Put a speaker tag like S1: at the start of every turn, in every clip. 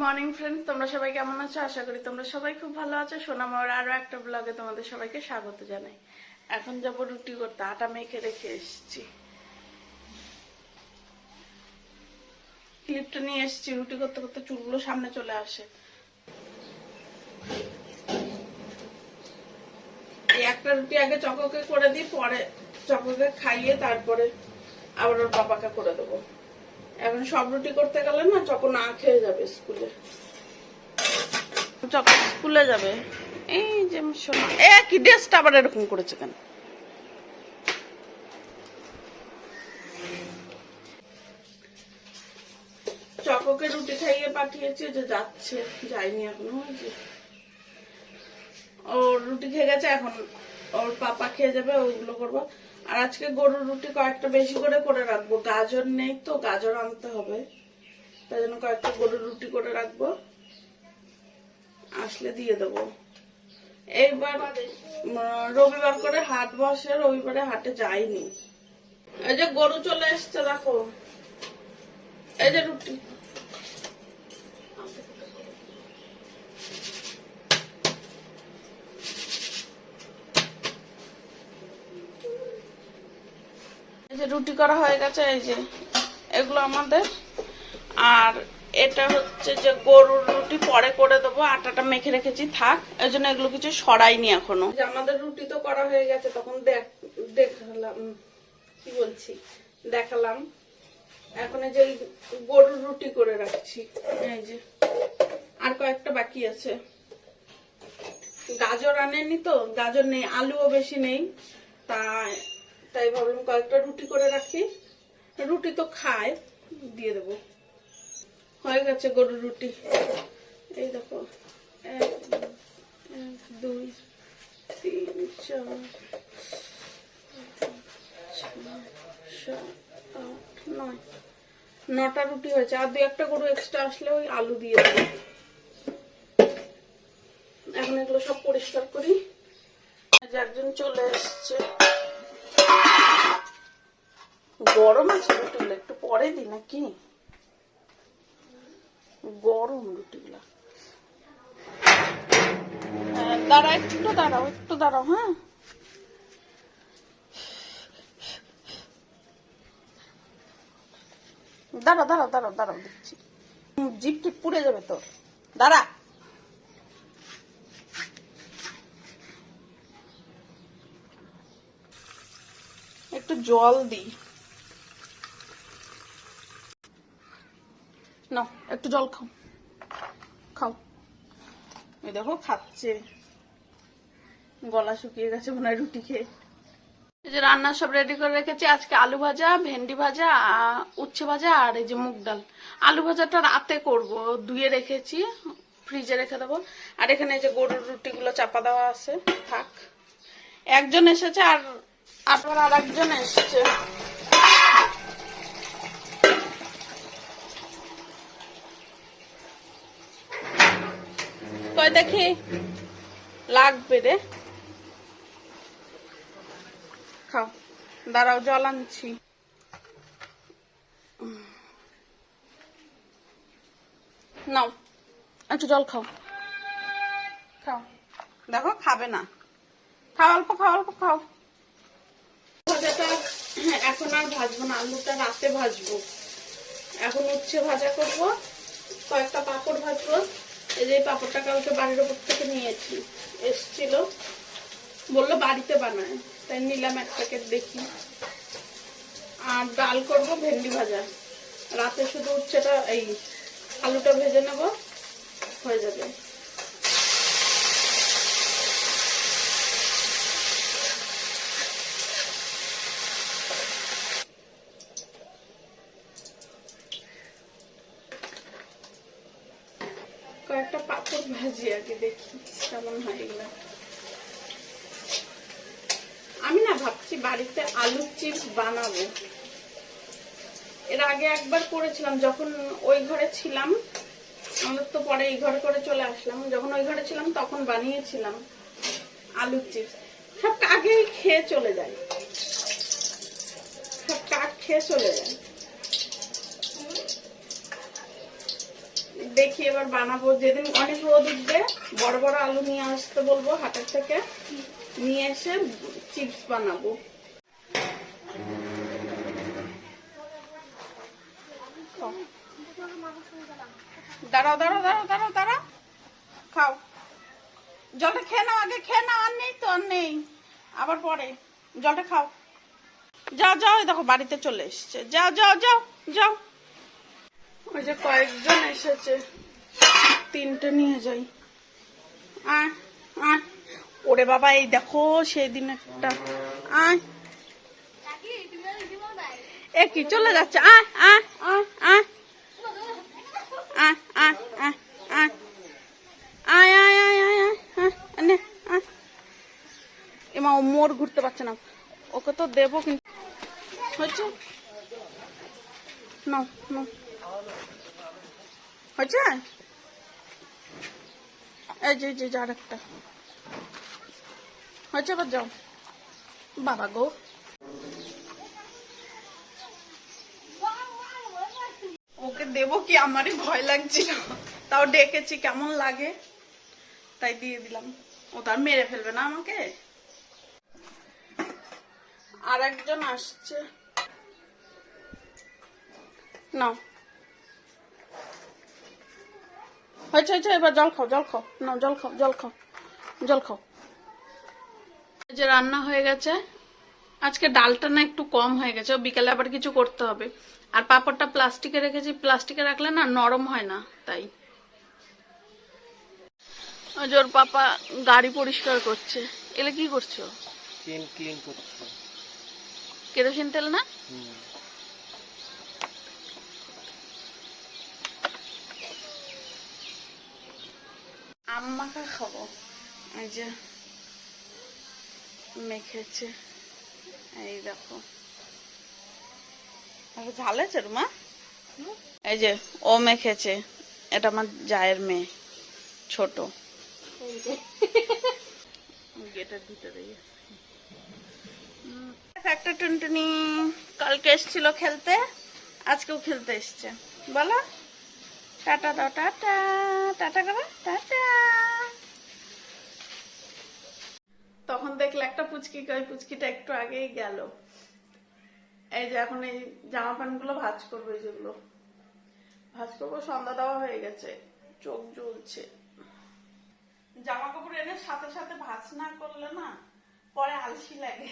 S1: Morning friend তোমরা সবাই কেমন আছো? আশা করি তোমরা সবাই খুব ভালো আছো। সোনামার আরও একটা ব্লগে তোমাদের সবাইকে স্বাগত জানাই। এখন যাব রুটি করতে আটা মেখে রেখে এসেছি। ক্লিপটা নিয়ে এসেছি, রুটি করতে করতে চুলগুলো সামনে চলে আসে। একটা রুটি আগে চককে করে দিই, পরে চককে খাইয়ে তারপরে আবার ওর বাবাকে করে দেবো। এখন সব রুটি করতে গেলে না চক না খেয়ে যাবে স্কুলে। চক স্কুলে যাবে। এই যে শোনা এ কি ড্রেসটা আবার এরকম করেছে কেন? চককে রুটি খাইয়ে পাঠিয়েছে যে যাচ্ছে যায়নি এখনও ওই যে। ও রুটি খেয়ে গেছে এখন ওর পাপা খেয়ে যাবে ওগুলো করব। আর আজকে গরুর রুটি কয়েকটা বেশি করে করে রাখব। গাজর নেই তো, গাজর আনতে হবে। তাই জন্য কয়েকটা গরুর রুটি করে রাখব। আসলে দিয়ে দেবো। এইবার রবিবার করে হাট বসে, রবিবারে হাটে যাইনি। এই যে গরু চলে এসছে, দেখো। এই যে রুটি। যে রুটি করা হয়ে গেছে, এই যে এগুলো আমাদের। আর এটা হচ্ছে যে গরুর রুটি, পরে করে দেবো, আটাটা মেখে রেখেছি, থাক। এই জন্য এগুলো কিছু সরাইনি এখনও। যে আমাদের রুটি তো করা হয়ে গেছে, তখন দেখ, দেখালাম, কি বলছি, দেখালাম। এখন এই যে গরুর রুটি করে রাখছি। এই যে, আর কয়েকটা বাকি আছে। গাজর আনেনি তো, গাজর নেই, আলুও বেশি নেই। তাই তাই ভাবলাম কয়েকটা রুটি করে রাখি। রুটি তো খায়, দিয়ে দেবো। হয়ে গেছে গরুর রুটি। এই দেখো, এক, দুই, তিন, চার সাত আট নয় নটা রুটি হয়েছে। আর দুই একটা গরু এক্সট্রা আসলে ওই আলু দিয়ে দেবো। এখন এগুলো সব পরিষ্কার করি। একজন চলে এসছে। গরম আছে রুটিগুলো একটু পরে দি নাকি? গরম রুটিগুলা। হ্যাঁ, দাঁড়াও একটু দাঁড়াও একটু দাঁড়াও হ্যাঁ? দাঁড়াও দাঁড়াও দাঁড়াও দাঁড়াও দিচ্ছি হুম, জিপ টিপ পুড়ে যাবে তো দাঁড়া। একটু জল দিই না একটু জল খাও। খাও। এই দেখো, খাচ্ছে। গলা শুকিয়ে গেছে মনে হয় রুটি খেয়ে। যে রান্না সব রেডি করে রেখেছি। আজকে আলু ভাজা, ভেন্ডি ভাজা উচ্ছে ভাজা আর এই যে মুগ ডাল। আলু ভাজাটা রাতে করব। ধুয়ে রেখেছি ফ্রিজে রেখে দেবো। আর এখানে এই যে গরুর রুটিগুলো চাপা দেওয়া আছে। থাক। একজন এসেছে আর আবার আর একজন এসছে। কই দেখি লাগবে রে। খাও, দাঁড়াও, জল আনছি। নাও, একটু জল খাও। খাও, দেখো, খাবে না। খাও, অল্প খাও অল্প খাও। ভাজাটা এখন আর ভাজবো না, আলুটা রাতে ভাজবো। এখন উচ্ছে ভাজা করব, কয়েকটা পাপড় ভাজবো। এই যে পাপড়টা কালকে বাড়ির ওপর থেকে নিয়েছি, এসছিল। বলল বাড়িতে বানায়, তাই নিলাম এক প্যাকেট দেখি। আর ডাল করব ভেন্ডি ভাজা। রাতে শুধু উচ্ছেটা, এই আলুটা ভেজে নেব, হয়ে যাবে কয়েকটা আমি না ভাবছি বাড়িতে আলুর চিপস বানাবো। এর আগে একবার করেছিলাম, যখন ওই ঘরে ছিলাম আমাদের তো পরে এই ঘরে করে চলে আসলাম, যখন ওই ঘরে ছিলাম তখন বানিয়েছিলাম আলুর চিপস। সব কাকেই খেয়ে চলে যায়। সব কাক খেয়ে চলে যায়। দেখি এবার বানাবো। যেদিন অনেক রোদ উঠবে, বড় বড় আলু নিয়ে আসতে বলব হাটের থেকে। নিয়ে এসে চিপস বানাবো। দাঁড়াও দাঁড়াও দাঁড়াও দাঁড়াও দাঁড়াও। খাও। জলটা খেয়ে নাও, আগে খেয়ে নাও, আর নেই তো, আর নেই। আবার পরে। জলটা খাও। যাও যাও দেখো, বাড়িতে চলে এসছে। যাও যাও যাও যাও। ওই যে কয়েকজন এসেছে তিনটে নিয়ে যাই আয় আয় ওরে বাবা এই দেখো সেদিন একটা আয় এ কি চলে যাচ্ছে আয় আয় আয় আয় আয় আয় আয় আয় আয় আয় আয় আয় আয় এমা ও মোর ঘুরতে পারছে না ওকে তো দেবো কিন্তু হচ্ছে নাও নাও এই যে যে, যার একটা। যাও। বাবা গো। ওকে দেবো কি? আমারই ভয় লাগছিল। তাও ডেকেছি, কেমন লাগে? তাই দিয়ে দিলাম। ও তার মেরে ফেলবে না আমাকে? আর একজন আসছে। নাও। হয়েছে হয়েছে এবার জল খাও জল খাও। নাও জল খাও জল খাও জল খাও। যে রান্না হয়ে গেছে। আজকে ডালটা না একটু কম হয়ে গেছে বিকালে আবার কিছু করতে হবে। আর পাপড়টা প্লাস্টিকে রেখেছি প্লাস্টিকে রাখলে না নরম হয় না তাই। যে পাপা গাড়ি পরিষ্কার করছে। এলে কি করছি? কেরোসিন তেল না? খাব। এই যে মেখেছে এই দেখো। আর ঝালেছে মা এই যে ও মেখেছে এটা আমার জায়ের মেয়ে ছোট। গেটের ভিতরে একটা টুনটুনি কালকে এসেছিল খেলতে আজকেও খেলতে এসছে। বলো। টাটা দাও টাটা টাটা করো টাটা। তখন দেখলে একটা পুচকি কই, পুচকিটা একটু আগেই গেল। এই যে এখন এই জামা প্যান্টগুলো ভাজ করব, এই যেগুলো। ভাজ করব, সন্ধ্যা দেওয়া হয়ে গেছে, চোখ জ্বলছে। জামা কাপড় এনে সাথে সাথে ভাজ না করলে না পরে আলসি লাগে।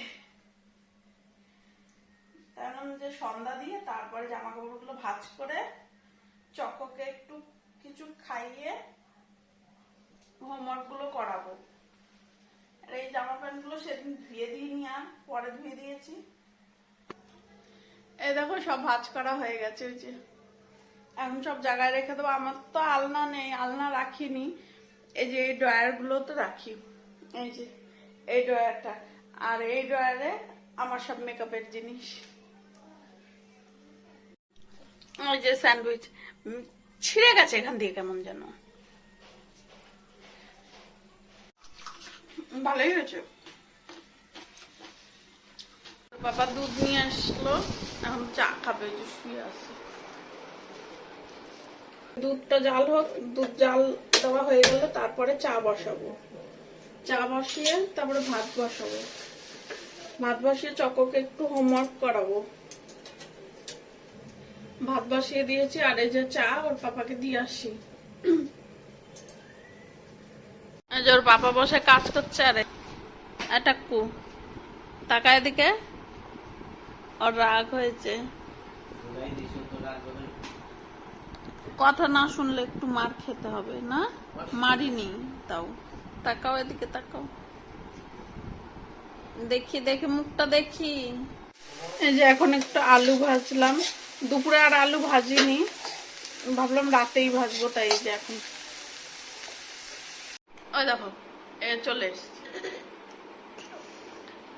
S1: কারণ যে সন্ধ্যা দিয়ে তারপরে জামা কাপড়গুলো ভাজ করে চককে একটু কিছু খাইয়ে হোমওয়ার্কগুলো করাবো। আর এই জামা প্যান্টগুলো সেদিন ধুয়ে দিইনি আর, পরে ধুয়ে দিয়েছি। এই দেখো সব ভাজ করা হয়ে গেছে ওই যে। এখন সব জায়গায় রেখে দেবো। আমার তো আলনা নেই, আলনা রাখিনি। এই যে এই ড্রয়ারগুলো তো রাখি। এই যে, এই ড্রয়ারটা। আর এই ড্রয়ারে আমার সব মেকআপের জিনিস। ওই যে স্যান্ডউইচ। ছিঁড়ে গেছে এখান দিয়ে কেমন যেন। ভালোই হয়েছে। বাবা দুধ নিয়ে আসলো, এখন চা খাবে যে শুয়ে আছে। দুধটা জাল হোক, দুধ জাল দেওয়া হয়ে গেলে তারপরে চা বসাবো। চা বসিয়ে তারপরে ভাত বসাবো। ভাত বসিয়ে চককে একটু হোমওয়ার্ক করাবো। ভাত বসিয়ে দিয়েছি, আর এই যে চা ওর পাপাকে দিয়ে আসি। ওর পাপা বসে কাজ করছে, আরে এটা কু দিকে ওর রাগ হয়েছে। কথা না শুনলে একটু মার খেতে হবে, না? মারিনি, তাও। তাকাও এদিকে, তাকাও। দেখি দেখি, মুখটা দেখি। এই যে এখন একটু আলু ভাজলাম। দুপুরে আর আলু ভাজিনি। ভাবলাম রাতেই ভাজবো, তাই যে এখন। ওই দেখো চলে এসছি।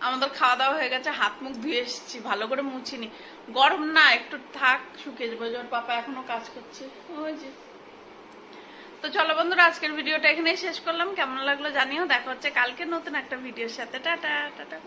S1: আমাদের খাওয়া দাওয়া হয়ে গেছে, হাত মুখ ধুয়ে এসেছি, ভালো করে মুছিনি। গরম না, একটু থাক, শুকিয়ে যাব। ওর পাপা এখনও কাজ করছে। ওই যে। তো চলো বন্ধুরা, আজকের ভিডিওটা এখানেই শেষ করলাম। কেমন লাগল জানিও, দেখা হচ্ছে কালকে নতুন একটা ভিডিওর সাথে। Tata tata